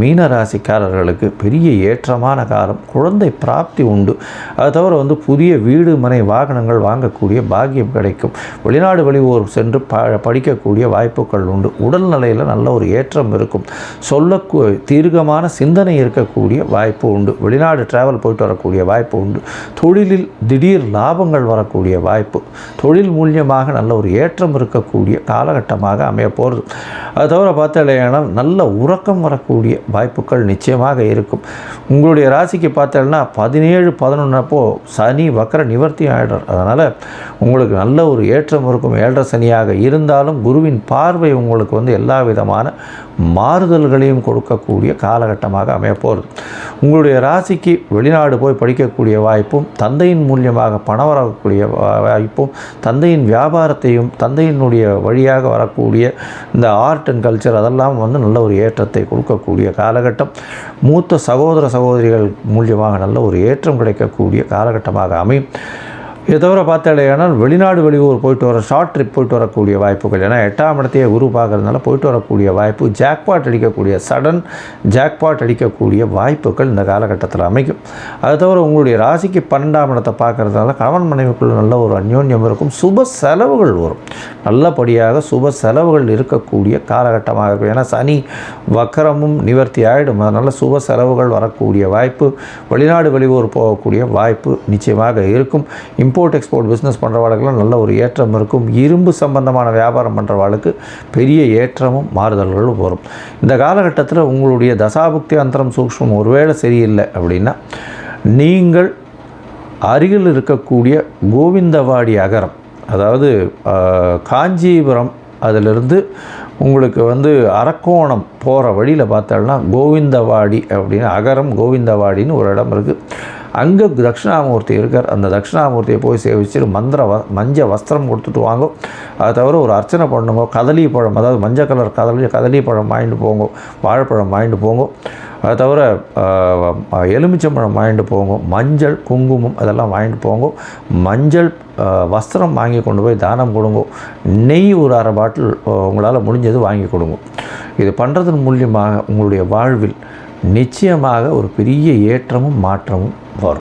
மீன ராசிக்காரர்களுக்கு பெரிய ஏற்றமான காலம் குழந்தை பிராப்தி உண்டு. அது தவிர வந்து புதிய வீடு மனை வாகனங்கள் வாங்கக்கூடிய பாக்கியம் கிடைக்கும். வெளிநாடு வெளியூர் சென்று ப படிக்கக்கூடிய வாய்ப்புகள் உண்டு. உடல்நிலையில் நல்ல ஒரு ஏற்றம் இருக்கும். சொல்ல தீர்க்கமான சிந்தனை இருக்கக்கூடிய வாய்ப்பு உண்டு. வெளிநாடு டிராவல் போயிட்டு வரக்கூடிய வாய்ப்பு உண்டு. தொழிலில் திடீர் லாபங்கள் வரக்கூடிய வாய்ப்பு. தொழில் மூலியமாக நல்ல ஒரு ஏற்றம் இருக்கக்கூடிய காலகட்டமாக அமைய போகிறது அது தவிர பார்த்தாலேனால் நல்ல உறக்கம் வரக்கூடிய வாய்ப்புகள் நிச்சயமாக இருக்கும். உங்களுடைய ராசிக்கு பார்த்தேன்னா பதினேழு பதினொன்றப்போ சனி வக்கர நிவர்த்தி ஆகிடும் அதனால் உங்களுக்கு நல்ல ஒரு ஏற்றம் இருக்கும். ஏழரை சனியாக இருந்தாலும் குருவின் பார்வை உங்களுக்கு வந்து எல்லா விதமான மாறுதல்களையும் கொடுக்கக்கூடிய காலகட்டமாக அமையப்போகிறது உங்களுடைய ராசிக்கு வெளிநாடு போய் படிக்கக்கூடிய வாய்ப்பும் தந்தையின் மூலியமாக பணம் வரக்கூடிய வாய்ப்பும் தந்தையின் வியாபாரத்தையும் தந்தையினுடைய வழியாக வரக்கூடிய இந்த ஆர்ட் அண்ட் கல்ச்சர் அதெல்லாம் வந்து நல்ல ஒரு ஏற்றத்தை கொடுக்கக்கூடிய காலகட்டம். மூத்த சகோதர சகோதரிகள் மூலியமாக நல்ல ஒரு ஏற்றம் கிடைக்கக்கூடிய காலகட்டமாக அமையும். இதை தவிர பார்த்தாலேயானால் வெளிநாடு வெளியூர் போயிட்டு வர ஷார்ட் ட்ரிப் போயிட்டு வரக்கூடிய வாய்ப்புகள். ஏன்னா எட்டாம் இடத்தையே குரு பார்க்குறதுனால போயிட்டு வரக்கூடிய வாய்ப்பு ஜாக்பாட் அடிக்கக்கூடிய சடன் ஜாக்பாட் அடிக்கக்கூடிய வாய்ப்புகள் இந்த காலகட்டத்தில் அமைக்கும். அது தவிர உங்களுடைய ராசிக்கு பன்னெண்டாம் இடத்தை பார்க்கறதுனால கணவன் மனைவிக்குள்ள நல்ல ஒரு அந்யோன்யம் இருக்கும் சுப செலவுகள் வரும். நல்லபடியாக சுப செலவுகள் இருக்கக்கூடிய காலகட்டமாக இருக்கும். ஏன்னா சனி வக்கரமும் நிவர்த்தி ஆகிடும் அதனால் சுப செலவுகள் வரக்கூடிய வாய்ப்பு வெளிநாடு வெளியூர் போகக்கூடிய வாய்ப்பு நிச்சயமாக இருக்கும். இம்போர்ட் எக்ஸ்போர்ட் பிஸ்னஸ் பண்ணுறவாளுக்கெல்லாம் நல்ல ஒரு ஏற்றம் இருக்கும். இரும்பு சம்பந்தமான வியாபாரம் பண்ணுறவாளுக்கு பெரிய ஏற்றமும் மாறுதல்களும் வரும். இந்த காலகட்டத்தில் உங்களுடைய தசாபுக்தி அந்தரம் சூக்ஷ்மம் ஒருவேளை சரியில்லை அப்படின்னா நீங்கள் அருகில் இருக்கக்கூடிய கோவிந்தவாடி அகரம் அதாவது காஞ்சிபுரம் அதிலிருந்து உங்களுக்கு வந்து அரக்கோணம் போகிற வழியில் பார்த்தோம்னா கோவிந்தவாடி அப்படின்னு அகரம் கோவிந்தவாடின்னு ஒரு இடம் இருக்குது அங்கே தட்சிணாமூர்த்தி இருக்கார். அந்த தட்சிணாமூர்த்தியை போய் சேவிச்சு மந்திர வ மஞ்ச வஸ்திரம் கொடுத்துட்டு வாங்க. அதை தவிர ஒரு அர்ச்சனை பண்ணுங்க. கதலி பழம் அதாவது மஞ்சள் கலர் கதலி கதலி பழம் வாங்கிட்டு போங்க. வாழைப்பழம் வாங்கிட்டு போங்க. அதை தவிர எலுமிச்சம்பழம் வாங்கிட்டு போங்க. மஞ்சள் குங்குமம் அதெல்லாம் வாங்கிட்டு போங்க. மஞ்சள் வஸ்திரம் வாங்கி கொண்டு போய் தானம் கொடுங்க. நெய் ஒரு அரை பாட்டில் உங்களால் முடிஞ்சது வாங்கி கொடுங்க. இது பண்ணுறதன் மூலியமாக உங்களுடைய வாழ்வில் நிச்சயமாக ஒரு பெரிய ஏற்றமும் மாற்றமும் வரும்.